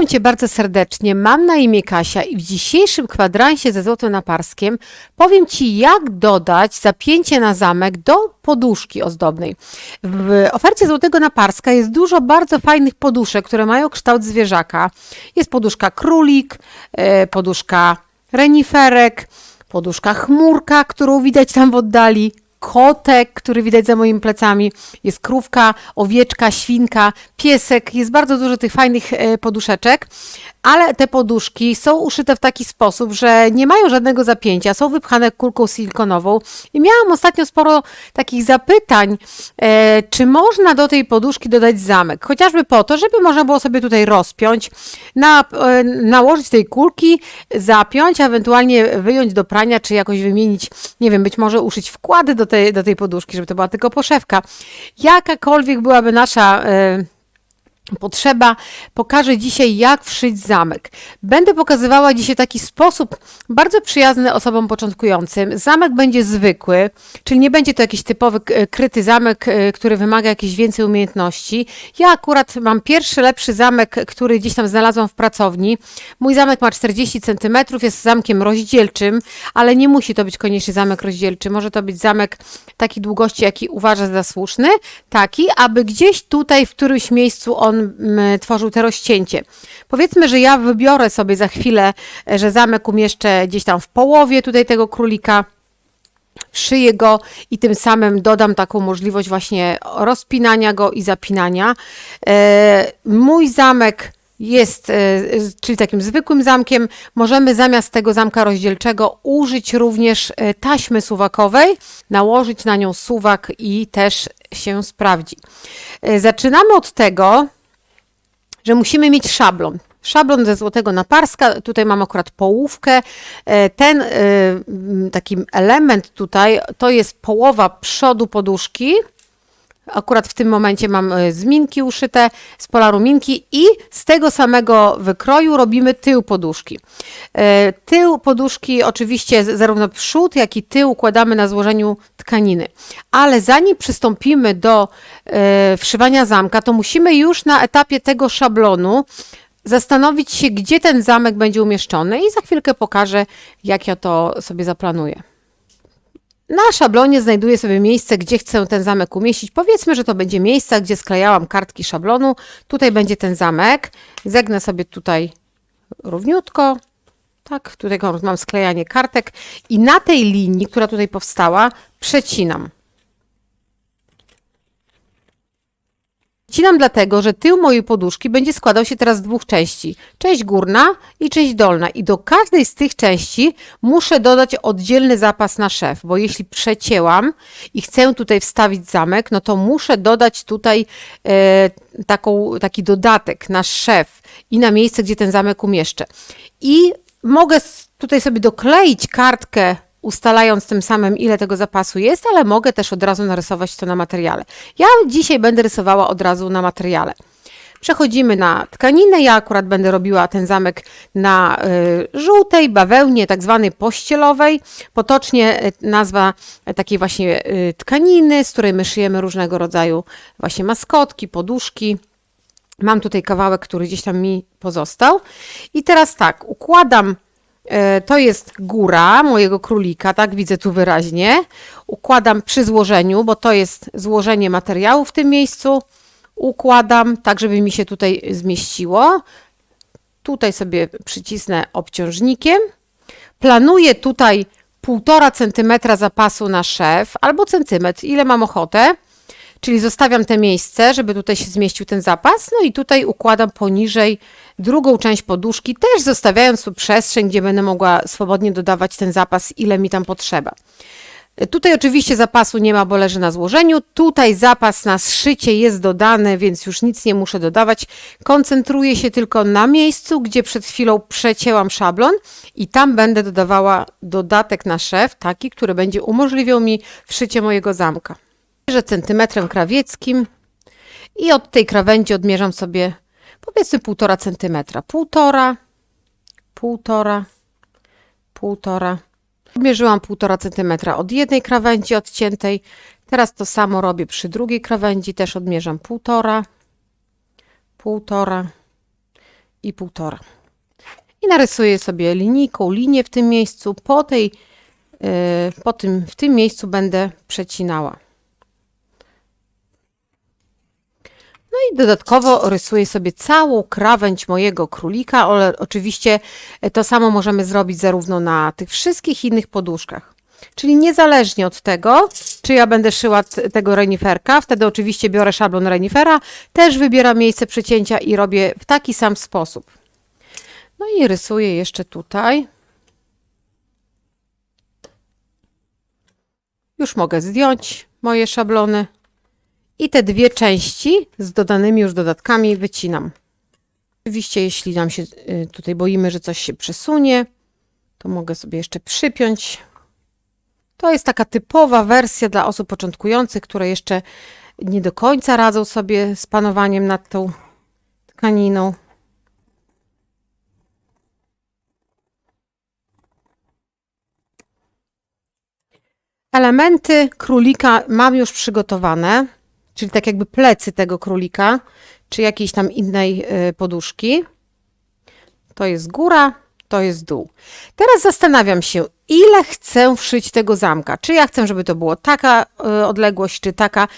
Witam Cię bardzo serdecznie. Mam na imię Kasia i w dzisiejszym kwadransie ze złotym naparskiem powiem Ci, jak dodać zapięcie na zamek do poduszki ozdobnej. W ofercie złotego naparska jest dużo bardzo fajnych poduszek, które mają kształt zwierzaka. Jest poduszka królik, e, poduszka reniferek, poduszka chmurka, którą widać tam w oddali, kotek, który widać za moimi plecami, jest krówka, owieczka, świnka, piesek, jest bardzo dużo tych fajnych e, poduszeczek, ale te poduszki są uszyte w taki sposób, że nie mają żadnego zapięcia, są wypchane kulką silikonową i miałam ostatnio sporo takich zapytań, e, czy można do tej poduszki dodać zamek, chociażby po to, żeby można było sobie tutaj rozpiąć, na, e, nałożyć tej kulki, zapiąć, ewentualnie wyjąć do prania, czy jakoś wymienić, nie wiem, być może uszyć wkłady do tej, do tej poduszki, żeby to była tylko poszewka. Jakakolwiek byłaby nasza... E, potrzeba, pokażę dzisiaj, jak wszyć zamek. Będę pokazywała dzisiaj taki sposób bardzo przyjazny osobom początkującym. Zamek będzie zwykły, czyli nie będzie to jakiś typowy kryty zamek, e, który wymaga jakiejś więcej umiejętności. Ja akurat mam pierwszy, lepszy zamek, który gdzieś tam znalazłam w pracowni. Mój zamek ma 40 cm, jest zamkiem rozdzielczym, ale nie musi to być koniecznie zamek rozdzielczy. Może to być zamek takiej długości, jaki uważa za słuszny, taki, aby gdzieś tutaj w którymś miejscu on tworzył te rozcięcie. Powiedzmy, że ja wybiorę sobie za chwilę, e, że zamek umieszczę gdzieś tam w połowie tutaj tego królika szyję go i tym samym dodam taką możliwość właśnie rozpinania go i zapinania. E, Mój zamek jest, e, czyli takim zwykłym zamkiem. Możemy zamiast tego zamka rozdzielczego użyć również taśmy suwakowej, nałożyć na nią suwak i też się sprawdzi. Zaczynamy od tego, że musimy mieć szablon. Szablon ze złotego naparska, tutaj mam akurat połówkę. E, Ten e, taki element tutaj to jest połowa przodu poduszki. Akurat w tym momencie mam e, z minki uszyte, z polaru minki i z tego samego wykroju robimy tył poduszki. E, Tył poduszki oczywiście zarówno przód, jak i tył układamy na złożeniu tkaniny. Ale zanim przystąpimy do e, wszywania zamka, to musimy już na etapie tego szablonu zastanowić się, gdzie ten zamek będzie umieszczony i za chwilkę pokażę, jak ja to sobie zaplanuję. Na szablonie znajduję sobie miejsce, gdzie chcę ten zamek umieścić. Powiedzmy, że to będzie miejsce, gdzie sklejałam kartki szablonu. Tutaj będzie ten zamek. Zegnę sobie tutaj równiutko. Tak, tutaj mam sklejanie kartek i na tej linii, która tutaj powstała, przecinam. Wcinam dlatego, że tył mojej poduszki będzie składał się teraz z dwóch części. Część górna i część dolna. I do każdej z tych części muszę dodać oddzielny zapas na szef, bo jeśli przecięłam i chcę tutaj wstawić zamek, no to muszę dodać tutaj e, taką, taki dodatek na szef i na miejsce, gdzie ten zamek umieszczę. I mogę tutaj sobie dokleić kartkę ustalając tym samym, ile tego zapasu jest, ale mogę też od razu narysować to na materiale. Ja dzisiaj będę rysowała od razu na materiale. Przechodzimy na tkaninę. Ja akurat będę robiła ten zamek na y, żółtej bawełnie, tak zwanej pościelowej. Potocznie y, nazwa y, takiej właśnie tkaniny, z której my szyjemy różnego rodzaju właśnie maskotki, poduszki. Mam tutaj kawałek, który gdzieś tam mi pozostał. I teraz tak, układam. E, To jest góra mojego królika, tak widzę tu wyraźnie. Układam przy złożeniu, bo to jest złożenie materiału w tym miejscu. Układam tak, żeby mi się tutaj zmieściło. Tutaj sobie przycisnę obciążnikiem. Planuję tutaj 1,5 cm zapasu na szef albo centymetr, ile mam ochotę. Czyli zostawiam te miejsce, żeby tutaj się zmieścił ten zapas, no i tutaj układam poniżej drugą część poduszki, też zostawiając tu przestrzeń, gdzie będę mogła swobodnie dodawać ten zapas, ile mi tam potrzeba. Tutaj oczywiście zapasu nie ma, bo leży na złożeniu. Tutaj zapas na zszycie jest dodany, więc już nic nie muszę dodawać. Koncentruję się tylko na miejscu, gdzie przed chwilą przecięłam szablon i tam będę dodawała dodatek na szef, taki, który będzie umożliwiał mi wszycie mojego zamka. Mierzę centymetrem krawieckim i od tej krawędzi odmierzam sobie powiedzmy półtora centymetra. Półtora, półtora, półtora. Odmierzyłam półtora centymetra od jednej krawędzi odciętej. Teraz to samo robię przy drugiej krawędzi, też odmierzam półtora, półtora i półtora. I narysuję sobie linijką linię w tym miejscu. Po tej, yy, po tym, w tym miejscu będę przecinała. No i dodatkowo rysuję sobie całą krawędź mojego królika, ale oczywiście to samo możemy zrobić zarówno na tych wszystkich innych poduszkach. Czyli niezależnie od tego, czy ja będę szyła tego reniferka, wtedy oczywiście biorę szablon renifera, też wybieram miejsce przecięcia i robię w taki sam sposób. No i rysuję jeszcze tutaj. Już mogę zdjąć moje szablony. I te dwie części z dodanymi już dodatkami wycinam. Oczywiście, jeśli nam się y, tutaj boimy, że coś się przesunie, to mogę sobie jeszcze przypiąć. To jest taka typowa wersja dla osób początkujących, które jeszcze nie do końca radzą sobie z panowaniem nad tą tkaniną. Elementy królika mam już przygotowane, czyli tak jakby plecy tego królika, czy jakiejś tam innej y, poduszki. To jest góra, to jest dół. Teraz zastanawiam się, ile chcę wszyć tego zamka. Czy ja chcę, żeby to było taka y, odległość, czy taka.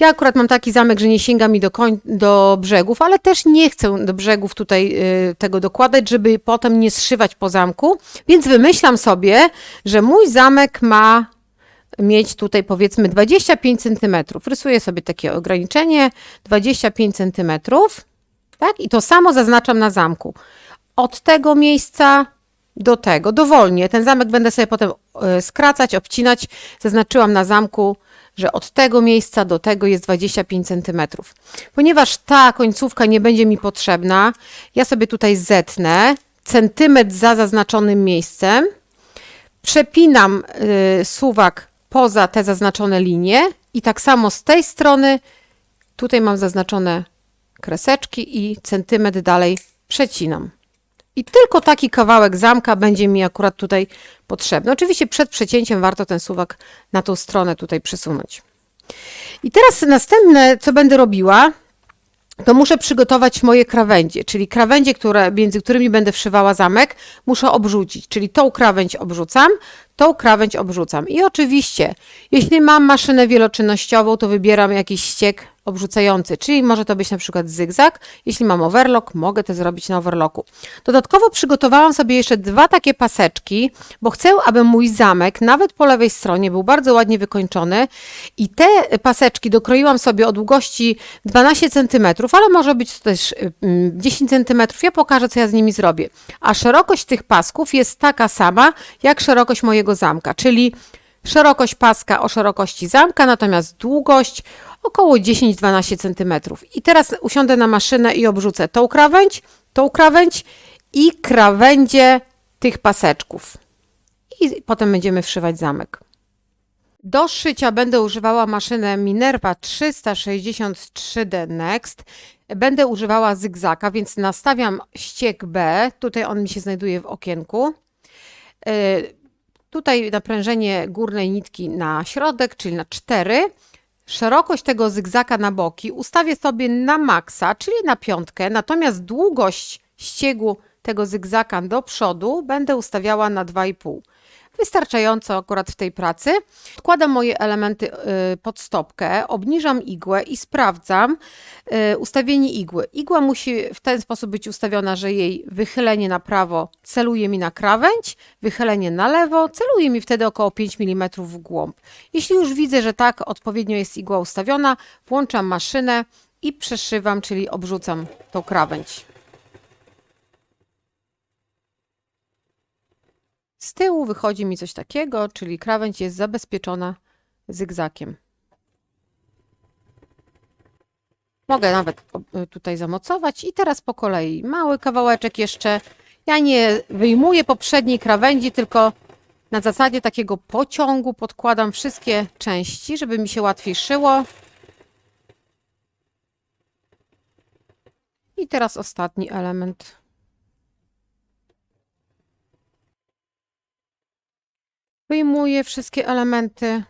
Ja akurat mam taki zamek, że nie sięga mi do, koń, do brzegów, ale też nie chcę do brzegów tutaj y, tego dokładać, żeby potem nie zszywać po zamku. Więc wymyślam sobie, że mój zamek ma mieć tutaj powiedzmy 25 cm. Rysuję sobie takie ograniczenie 25 cm. Tak? I to samo zaznaczam na zamku. Od tego miejsca do tego, dowolnie. Ten zamek będę sobie potem e, skracać, obcinać. Zaznaczyłam na zamku, że od tego miejsca do tego jest 25 cm. Ponieważ ta końcówka nie będzie mi potrzebna, ja sobie tutaj zetnę centymetr za zaznaczonym miejscem. Przepinam y, suwak poza te zaznaczone linie i tak samo z tej strony tutaj mam zaznaczone kreseczki i centymetr dalej przecinam. I tylko taki kawałek zamka będzie mi akurat tutaj potrzebny. Oczywiście przed przecięciem warto ten suwak na tą stronę tutaj przesunąć. I teraz następne, co będę robiła, to muszę przygotować moje krawędzie, czyli krawędzie, które, między którymi będę wszywała zamek, muszę obrzucić, czyli tą krawędź obrzucam, tą krawędź obrzucam. I oczywiście, jeśli mam maszynę wieloczynnościową, to wybieram jakiś ściek obrzucający, czyli może to być na przykład zygzak. Jeśli mam overlock, mogę to zrobić na overlocku. Dodatkowo przygotowałam sobie jeszcze dwa takie paseczki, bo chcę, aby mój zamek, nawet po lewej stronie, był bardzo ładnie wykończony i te paseczki dokroiłam sobie o długości 12 cm, ale może być to też mm, 10 cm. Ja pokażę, co ja z nimi zrobię. A szerokość tych pasków jest taka sama, jak szerokość mojego zamka, czyli szerokość paska o szerokości zamka, natomiast długość około 10-12 cm. I teraz usiądę na maszynę i obrzucę tą krawędź, tą krawędź i krawędzie tych paseczków. I potem będziemy wszywać zamek. Do szycia będę używała maszynę Minerva 363D Next. Będę używała zygzaka, więc nastawiam ściek B. Tutaj on mi się znajduje w okienku. Tutaj naprężenie górnej nitki na środek, czyli na 4. Szerokość tego zygzaka na boki ustawię sobie na maksa, czyli na piątkę, natomiast długość ściegu tego zygzaka do przodu będę ustawiała na 2,5. Wystarczająco akurat w tej pracy. Wkładam moje elementy y, pod stopkę, obniżam igłę i sprawdzam y, ustawienie igły. Igła musi w ten sposób być ustawiona, że jej wychylenie na prawo celuje mi na krawędź, wychylenie na lewo celuje mi wtedy około 5 mm w głąb. Jeśli już widzę, że tak odpowiednio jest igła ustawiona, włączam maszynę i przeszywam, czyli obrzucam tą krawędź. Z tyłu wychodzi mi coś takiego, czyli krawędź jest zabezpieczona zygzakiem. Mogę nawet o- tutaj zamocować i teraz po kolei mały kawałeczek jeszcze. Ja nie wyjmuję poprzedniej krawędzi, tylko na zasadzie takiego pociągu podkładam wszystkie części, żeby mi się łatwiej szyło. I teraz ostatni element. Wyjmuję wszystkie elementy,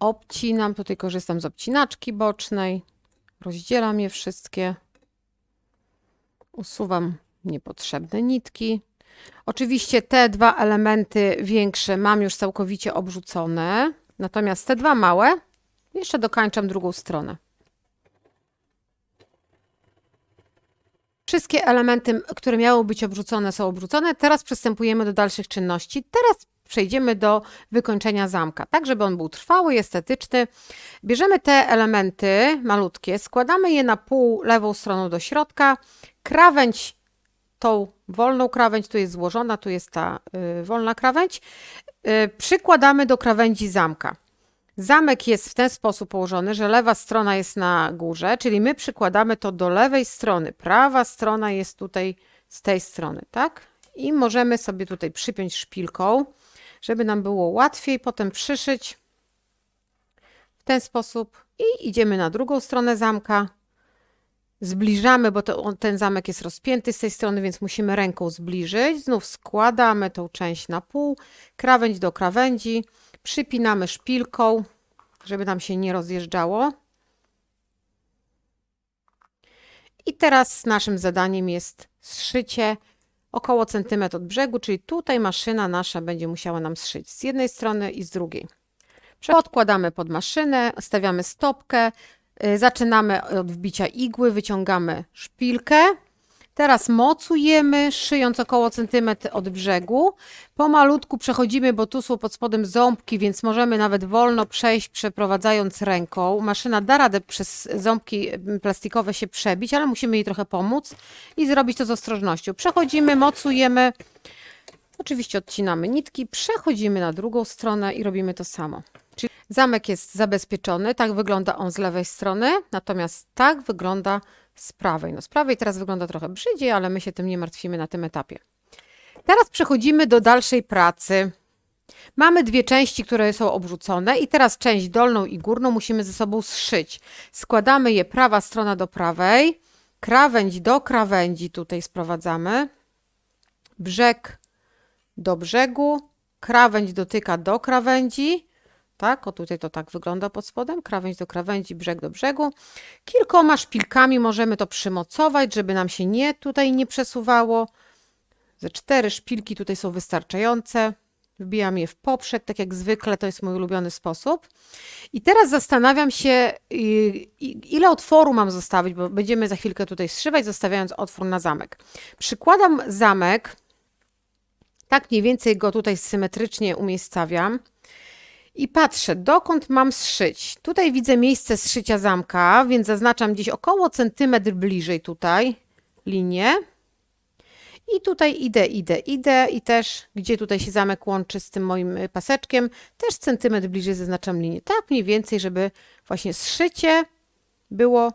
obcinam, tutaj korzystam z obcinaczki bocznej, rozdzielam je wszystkie, Usuwam niepotrzebne nitki. Oczywiście te dwa elementy większe mam już całkowicie obrzucone, natomiast te dwa małe jeszcze dokańczam drugą stronę. Wszystkie elementy, które miały być obrzucone, są obrzucone. Teraz przystępujemy do dalszych czynności. Teraz przejdziemy do wykończenia zamka, tak żeby on był trwały estetyczny. Bierzemy te elementy malutkie, składamy je na pół lewą stroną do środka. Krawędź, tą wolną krawędź, tu jest złożona, tu jest ta y, wolna krawędź, y, przykładamy do krawędzi zamka. Zamek jest w ten sposób położony, że lewa strona jest na górze, czyli my przykładamy to do lewej strony. Prawa strona jest tutaj z tej strony, tak? I możemy sobie tutaj przypiąć szpilką, żeby nam było łatwiej potem przyszyć w ten sposób. I idziemy na drugą stronę zamka. Zbliżamy, bo to, ten zamek jest rozpięty z tej strony, więc musimy ręką zbliżyć. Znów składamy tą część na pół, krawędź do krawędzi, przypinamy szpilką, żeby nam się nie rozjeżdżało. I teraz naszym zadaniem jest zszycie około centymetr od brzegu, czyli tutaj maszyna nasza będzie musiała nam zszyć z jednej strony i z drugiej. Odkładamy pod maszynę, stawiamy stopkę, y, zaczynamy od wbicia igły, wyciągamy szpilkę. Teraz mocujemy, szyjąc około centymetr od brzegu. Pomalutku przechodzimy, bo tu są pod spodem ząbki, więc możemy nawet wolno przejść, przeprowadzając ręką. Maszyna da radę przez ząbki plastikowe się przebić, ale musimy jej trochę pomóc i zrobić to z ostrożnością. Przechodzimy, mocujemy. Oczywiście odcinamy nitki, przechodzimy na drugą stronę i robimy to samo. Czyli zamek jest zabezpieczony, tak wygląda on z lewej strony, natomiast tak wygląda z prawej. No z prawej teraz wygląda trochę brzydziej, ale my się tym nie martwimy na tym etapie. Teraz przechodzimy do dalszej pracy. Mamy dwie części, które są obrzucone i teraz część dolną i górną musimy ze sobą zszyć. Składamy je prawa strona do prawej, krawędź do krawędzi tutaj sprowadzamy, brzeg do brzegu, krawędź dotyka do krawędzi, tak, o tutaj to tak wygląda pod spodem, krawędź do krawędzi, brzeg do brzegu. Kilkoma szpilkami możemy to przymocować, żeby nam się nie tutaj nie przesuwało. Ze cztery szpilki tutaj są wystarczające. Wbijam je w poprzek, tak jak zwykle, to jest mój ulubiony sposób. I teraz zastanawiam się, ile otworu mam zostawić, bo będziemy za chwilkę tutaj zszywać, zostawiając otwór na zamek. Przykładam zamek, tak mniej więcej go tutaj symetrycznie umiejscawiam. I patrzę, dokąd mam zszyć. Tutaj widzę miejsce zszycia zamka, więc zaznaczam gdzieś około centymetr bliżej tutaj linię. I tutaj idę, idę, idę i też, gdzie tutaj się zamek łączy z tym moim y, paseczkiem, też centymetr bliżej zaznaczam linię. Tak mniej więcej, żeby właśnie zszycie było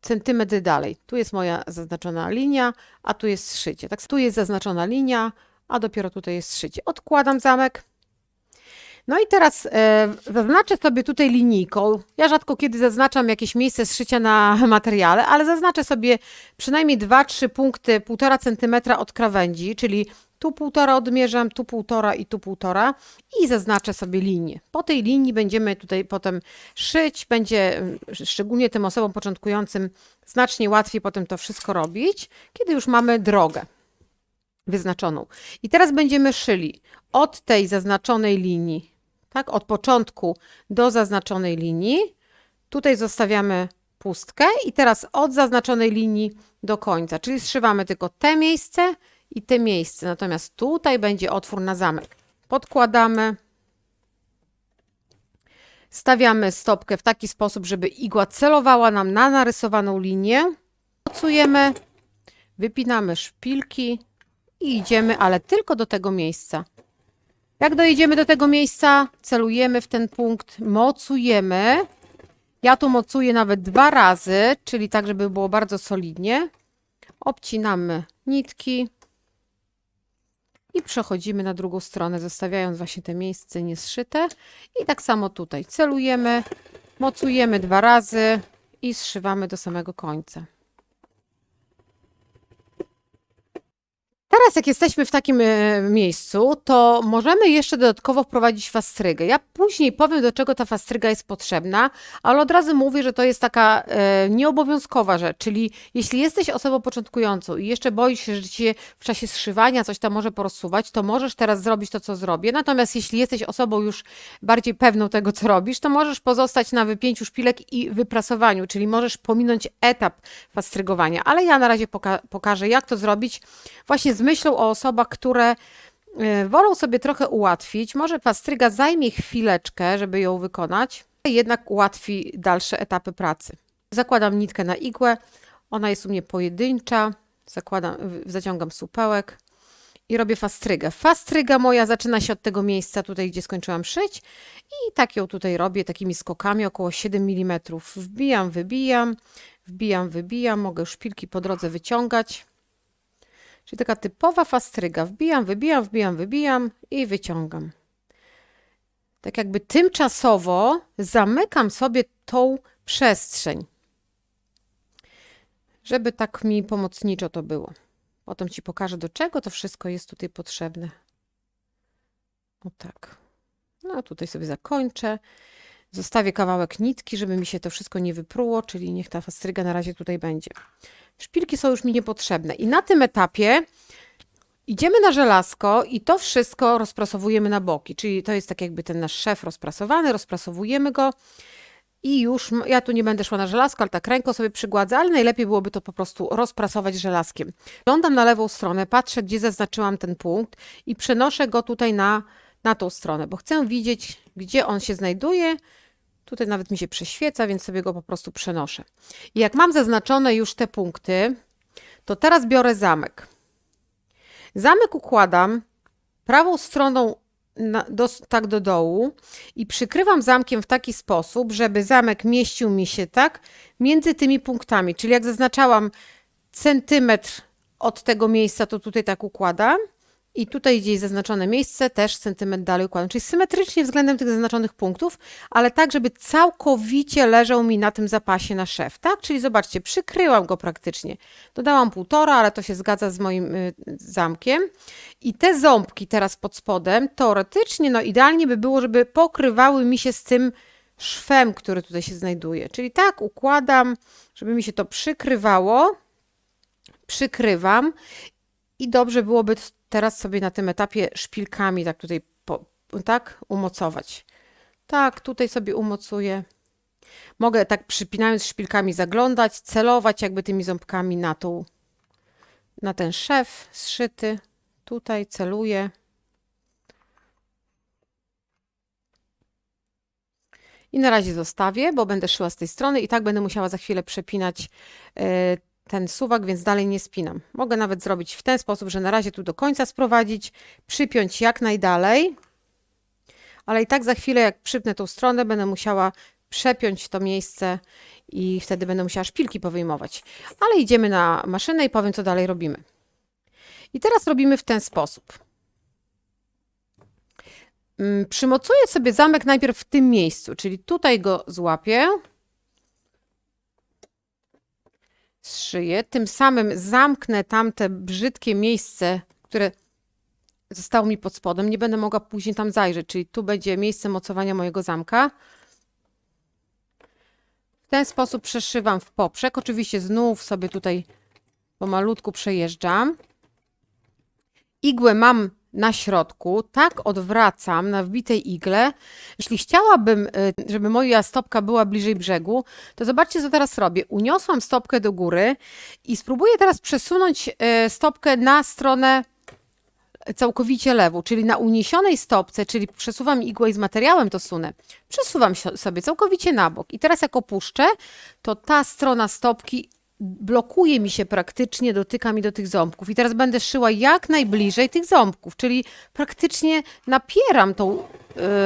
centymetr dalej. Tu jest moja zaznaczona linia, a tu jest zszycie. Tak, tu jest zaznaczona linia, a dopiero tutaj jest zszycie. Odkładam zamek. No i teraz e, zaznaczę sobie tutaj linijką. Ja rzadko kiedy zaznaczam jakieś miejsce zszycia na materiale, ale zaznaczę sobie przynajmniej 2-3 punkty 1,5 cm od krawędzi, czyli tu półtora odmierzam, tu półtora i tu półtora i zaznaczę sobie linię. Po tej linii będziemy tutaj potem szyć, będzie mm, szczególnie tym osobom początkującym znacznie łatwiej potem to wszystko robić, kiedy już mamy drogę wyznaczoną. I teraz będziemy szyli od tej zaznaczonej linii, tak, od początku do zaznaczonej linii. Tutaj zostawiamy pustkę i teraz od zaznaczonej linii do końca, czyli zszywamy tylko te miejsce i te miejsce. Natomiast tutaj będzie otwór na zamek. Podkładamy. Stawiamy stopkę w taki sposób, żeby igła celowała nam na narysowaną linię. Mocujemy, wypinamy szpilki i idziemy, ale tylko do tego miejsca. Jak dojedziemy do tego miejsca, celujemy w ten punkt, mocujemy. Ja tu mocuję nawet dwa razy, czyli tak, żeby było bardzo solidnie. Obcinamy nitki i przechodzimy na drugą stronę, zostawiając właśnie te miejsce niezszyte. I tak samo tutaj celujemy, mocujemy dwa razy i zszywamy do samego końca. Teraz, jak jesteśmy w takim e, miejscu, to możemy jeszcze dodatkowo wprowadzić fastrygę. Ja później powiem, do czego ta fastryga jest potrzebna, ale od razu mówię, że to jest taka e, nieobowiązkowa rzecz, czyli jeśli jesteś osobą początkującą i jeszcze boisz się, że ci się w czasie zszywania coś tam może porozsuwać, to możesz teraz zrobić to, co zrobię. Natomiast jeśli jesteś osobą już bardziej pewną tego, co robisz, to możesz pozostać na wypięciu szpilek i wyprasowaniu, czyli możesz pominąć etap fastrygowania. Ale ja na razie poka pokażę, jak to zrobić właśnie z myślą o osobach, które y, wolą sobie trochę ułatwić. Może fastryga zajmie chwileczkę, żeby ją wykonać, jednak ułatwi dalsze etapy pracy. Zakładam nitkę na igłę, ona jest u mnie pojedyncza, zakładam, zaciągam supełek i robię fastrygę. Fastryga moja zaczyna się od tego miejsca tutaj, gdzie skończyłam szyć i tak ją tutaj robię takimi skokami około 7 mm. Wbijam, wybijam, wbijam, wybijam, mogę szpilki po drodze wyciągać. Czyli taka typowa fastryga. Wbijam, wybijam, wbijam, wybijam i wyciągam. Tak jakby tymczasowo zamykam sobie tą przestrzeń, żeby tak mi pomocniczo to było. Potem Ci pokażę, do czego to wszystko jest tutaj potrzebne. O tak. No tutaj sobie zakończę. Zostawię kawałek nitki, żeby mi się to wszystko nie wypruło, czyli niech ta fastryga na razie tutaj będzie. Szpilki są już mi niepotrzebne. I na tym etapie idziemy na żelazko i to wszystko rozprasowujemy na boki. Czyli to jest tak jakby ten nasz szef rozprasowany, rozprasowujemy go i już, ja tu nie będę szła na żelazko, ale tak ręką sobie przygładzę, ale najlepiej byłoby to po prostu rozprasować żelazkiem. Oglądam na lewą stronę, patrzę, gdzie zaznaczyłam ten punkt i przenoszę go tutaj na, na tą stronę, bo chcę widzieć, gdzie on się znajduje. Tutaj nawet mi się prześwieca, więc sobie go po prostu przenoszę. I jak mam zaznaczone już te punkty, to teraz biorę zamek. Zamek układam prawą stroną na, do, tak do dołu i przykrywam zamkiem w taki sposób, żeby zamek mieścił mi się tak między tymi punktami. Czyli jak zaznaczałam centymetr od tego miejsca, to tutaj tak układam. I tutaj gdzieś zaznaczone miejsce też centymetr dalej układam. Czyli symetrycznie względem tych zaznaczonych punktów, ale tak, żeby całkowicie leżał mi na tym zapasie na szef, tak? Czyli zobaczcie, przykryłam go praktycznie. Dodałam półtora, ale to się zgadza z moim y, zamkiem. I te ząbki teraz pod spodem, teoretycznie, no idealnie by było, żeby pokrywały mi się z tym szwem, który tutaj się znajduje. Czyli tak układam, żeby mi się to przykrywało. Przykrywam i dobrze byłoby teraz sobie na tym etapie szpilkami tak tutaj po, tak umocować. Tak, tutaj sobie umocuję. Mogę tak przypinając szpilkami zaglądać, celować jakby tymi ząbkami na tą, na ten szef zszyty. Tutaj celuję. I na razie zostawię, bo będę szyła z tej strony i tak będę musiała za chwilę przepinać e, ten suwak, więc dalej nie spinam. Mogę nawet zrobić w ten sposób, że na razie tu do końca sprowadzić, przypiąć jak najdalej, ale i tak za chwilę, jak przypnę tą stronę, będę musiała przepiąć to miejsce i wtedy będę musiała szpilki powyjmować. Ale idziemy na maszynę i powiem, co dalej robimy. I teraz robimy w ten sposób. Mm, Przymocuję sobie zamek najpierw w tym miejscu, czyli tutaj go złapię, zszyję, tym samym zamknę tamte brzydkie miejsce, które zostało mi pod spodem. Nie będę mogła później tam zajrzeć, czyli tu będzie miejsce mocowania mojego zamka. W ten sposób przeszywam w poprzek. Oczywiście znów sobie tutaj pomalutku przejeżdżam. Igłę mam na środku, tak odwracam na wbitej igle. Jeśli chciałabym, y, żeby moja stopka była bliżej brzegu, to zobaczcie, co teraz robię. Uniosłam stopkę do góry i spróbuję teraz przesunąć y, stopkę na stronę całkowicie lewą, czyli na uniesionej stopce, czyli przesuwam igłę i z materiałem to sunę, przesuwam sobie całkowicie na bok. I teraz jak opuszczę, to ta strona stopki blokuje mi się praktycznie, dotyka mi do tych ząbków. I teraz będę szyła jak najbliżej tych ząbków, czyli praktycznie napieram tą,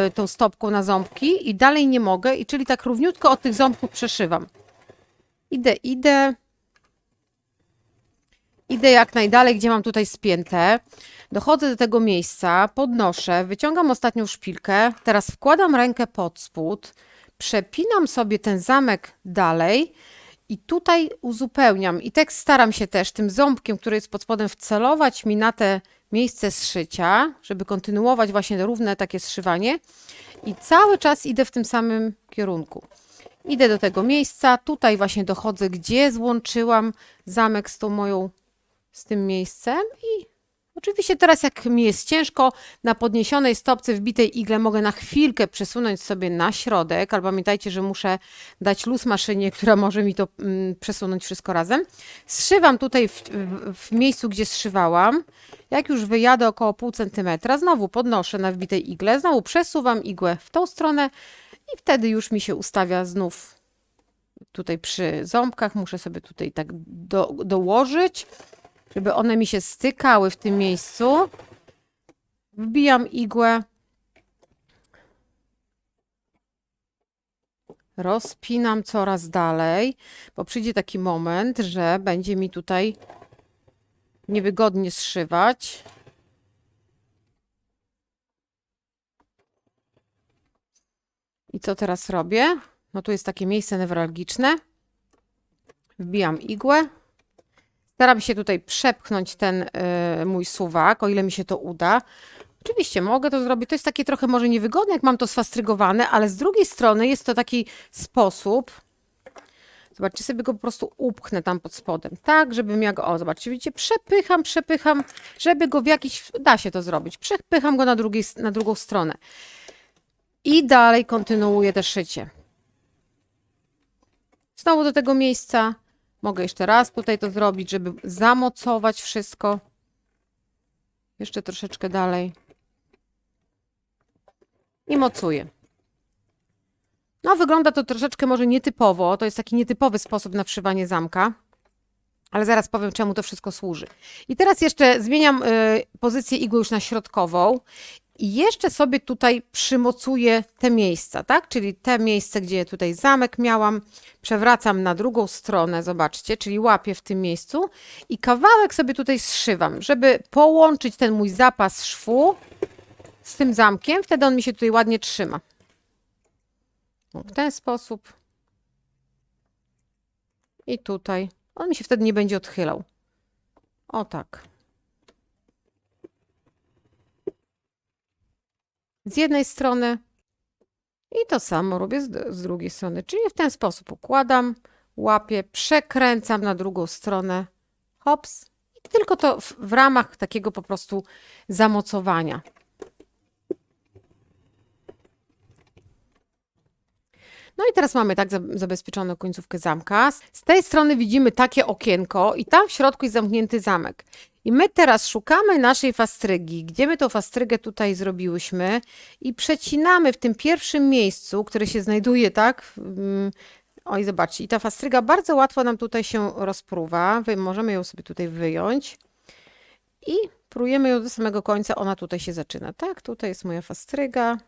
y, tą stopką na ząbki i dalej nie mogę, i czyli tak równiutko od tych ząbków przeszywam. Idę, idę. Idę jak najdalej, gdzie mam tutaj spięte. Dochodzę do tego miejsca, podnoszę, wyciągam ostatnią szpilkę, teraz wkładam rękę pod spód, przepinam sobie ten zamek dalej I tutaj uzupełniam i tak staram się też tym ząbkiem, który jest pod spodem, wcelować mi na te miejsce zszycia, żeby kontynuować właśnie równe takie zszywanie. I cały czas idę w tym samym kierunku. Idę do tego miejsca, tutaj właśnie dochodzę, gdzie złączyłam zamek z tą moją, z tym miejscem i oczywiście teraz jak mi jest ciężko, na podniesionej stopce wbitej igle mogę na chwilkę przesunąć sobie na środek, ale pamiętajcie, że muszę dać luz maszynie, która może mi to mm, przesunąć wszystko razem. Zszywam tutaj w, w, w miejscu, gdzie zszywałam. Jak już wyjadę około pół centymetra, znowu podnoszę na wbitej igle, znowu przesuwam igłę w tą stronę, i wtedy już mi się ustawia znów tutaj przy ząbkach. Muszę sobie tutaj tak do, dołożyć, żeby one mi się stykały w tym miejscu. Wbijam igłę. Rozpinam coraz dalej, bo przyjdzie taki moment, że będzie mi tutaj niewygodnie zszywać. I co teraz robię? No tu jest takie miejsce newralgiczne. Wbijam igłę. Staram się tutaj przepchnąć ten y, mój suwak, o ile mi się to uda. Oczywiście mogę to zrobić. To jest takie trochę może niewygodne, jak mam to sfastrygowane, ale z drugiej strony jest to taki sposób. Zobaczcie, sobie go po prostu upchnę tam pod spodem. Tak, żebym ja go. O, zobaczcie, widzicie, przepycham, przepycham, żeby go w jakiś. Da się to zrobić. Przepycham go na, drugiej, na drugą stronę. I dalej kontynuuję te szycie. Znowu do tego miejsca. Mogę jeszcze raz tutaj to zrobić, żeby zamocować wszystko. Jeszcze troszeczkę dalej. I mocuję. No, wygląda to troszeczkę może nietypowo. To jest taki nietypowy sposób na wszywanie zamka. Ale zaraz powiem, czemu to wszystko służy. I teraz jeszcze zmieniam y, pozycję igły już na środkową i jeszcze sobie tutaj przymocuję te miejsca, tak? Czyli te miejsce, gdzie tutaj zamek miałam, przewracam na drugą stronę, zobaczcie, czyli łapię w tym miejscu i kawałek sobie tutaj zszywam, żeby połączyć ten mój zapas szwu z tym zamkiem, wtedy on mi się tutaj ładnie trzyma. W ten sposób. I tutaj. On mi się wtedy nie będzie odchylał. O tak. Z jednej strony i to samo robię z, z drugiej strony. Czyli w ten sposób układam, łapię, przekręcam na drugą stronę, hops, i tylko to w, w ramach takiego po prostu zamocowania. No i teraz mamy tak zabezpieczoną końcówkę zamka. Z tej strony widzimy takie okienko i tam w środku jest zamknięty zamek. I my teraz szukamy naszej fastrygi, gdzie my tą fastrygę tutaj zrobiłyśmy i przecinamy w tym pierwszym miejscu, które się znajduje, tak? Mm, oj, zobaczcie, i ta fastryga bardzo łatwo nam tutaj się rozpruwa. Możemy ją sobie tutaj wyjąć i prujemy ją do samego końca. Ona tutaj się zaczyna, tak? Tutaj jest moja fastryga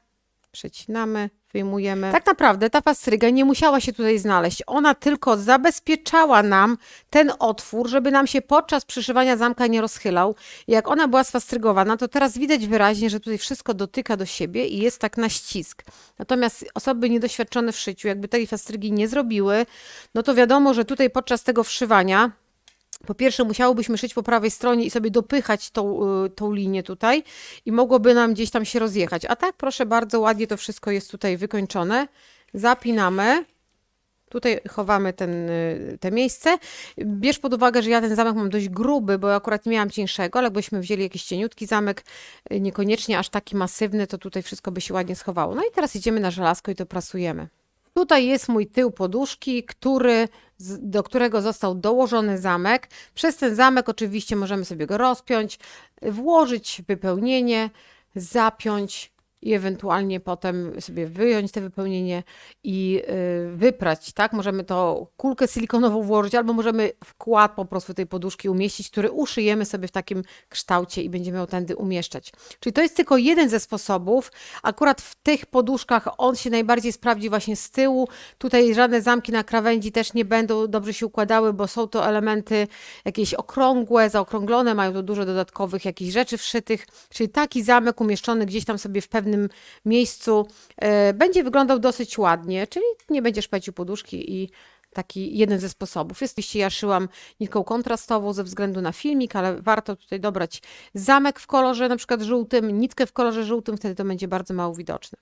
przecinamy, wyjmujemy. Tak naprawdę ta fastryga nie musiała się tutaj znaleźć. Ona tylko zabezpieczała nam ten otwór, żeby nam się podczas przyszywania zamka nie rozchylał. Jak ona była sfastrygowana, to teraz widać wyraźnie, że tutaj wszystko dotyka do siebie i jest tak na ścisk. Natomiast osoby niedoświadczone w szyciu, jakby tej fastrygi nie zrobiły, no to wiadomo, że tutaj podczas tego wszywania po pierwsze, musiałobyśmy szyć po prawej stronie i sobie dopychać tą, y, tą linię tutaj i mogłoby nam gdzieś tam się rozjechać. A tak, proszę bardzo, ładnie to wszystko jest tutaj wykończone. Zapinamy. Tutaj chowamy ten, y, te miejsce. Bierz pod uwagę, że ja ten zamek mam dość gruby, bo akurat nie miałam cieńszego, ale jakbyśmy wzięli jakiś cieniutki zamek, y, niekoniecznie aż taki masywny, to tutaj wszystko by się ładnie schowało. No i teraz idziemy na żelazko i to prasujemy. Tutaj jest mój tył poduszki, który, do którego został dołożony zamek. Przez ten zamek oczywiście możemy sobie go rozpiąć, włożyć wypełnienie, zapiąć i ewentualnie potem sobie wyjąć te wypełnienie i y, wyprać, tak? Możemy to kulkę silikonową włożyć, albo możemy wkład po prostu tej poduszki umieścić, który uszyjemy sobie w takim kształcie i będziemy ją tędy umieszczać. Czyli to jest tylko jeden ze sposobów. Akurat w tych poduszkach on się najbardziej sprawdzi właśnie z tyłu. Tutaj żadne zamki na krawędzi też nie będą dobrze się układały, bo są to elementy jakieś okrągłe, zaokrąglone, mają tu dużo dodatkowych jakichś rzeczy wszytych. Czyli taki zamek umieszczony gdzieś tam sobie w pewnym pewnym miejscu, e, będzie wyglądał dosyć ładnie, czyli nie będziesz płacił poduszki i taki jeden ze sposobów. Jest, ja szyłam nitką kontrastową ze względu na filmik, ale warto tutaj dobrać zamek w kolorze na przykład żółtym, nitkę w kolorze żółtym, wtedy to będzie bardzo mało widoczne.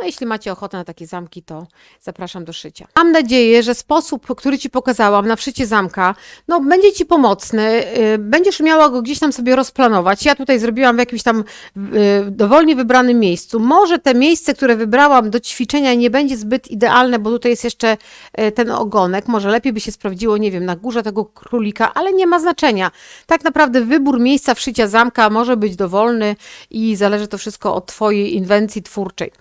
No jeśli macie ochotę na takie zamki, to zapraszam do szycia. Mam nadzieję, że sposób, który Ci pokazałam na wszycie zamka, no będzie Ci pomocny, yy, będziesz miała go gdzieś tam sobie rozplanować. Ja tutaj zrobiłam w jakimś tam yy, dowolnie wybranym miejscu. Może te miejsce, które wybrałam do ćwiczenia nie będzie zbyt idealne, bo tutaj jest jeszcze yy, ten ogonek. Może lepiej by się sprawdziło, nie wiem, na górze tego królika, ale nie ma znaczenia. Tak naprawdę wybór miejsca wszycia zamka może być dowolny i zależy to wszystko od Twojej inwencji twórczej.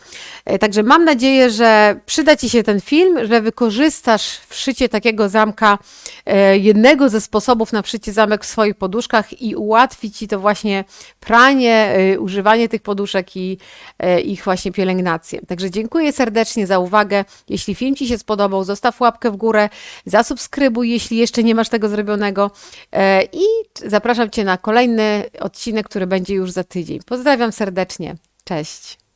E, Także mam nadzieję, że przyda Ci się ten film, że wykorzystasz wszycie takiego zamka, e, jednego ze sposobów na wszycie zamek w swoich poduszkach i ułatwi Ci to właśnie pranie, e, używanie tych poduszek i ich właśnie pielęgnację. Także dziękuję serdecznie za uwagę. Jeśli film Ci się spodobał, zostaw łapkę w górę, zasubskrybuj, jeśli jeszcze nie masz tego zrobionego i zapraszam Cię na kolejny odcinek, który będzie już za tydzień. Pozdrawiam serdecznie. Cześć.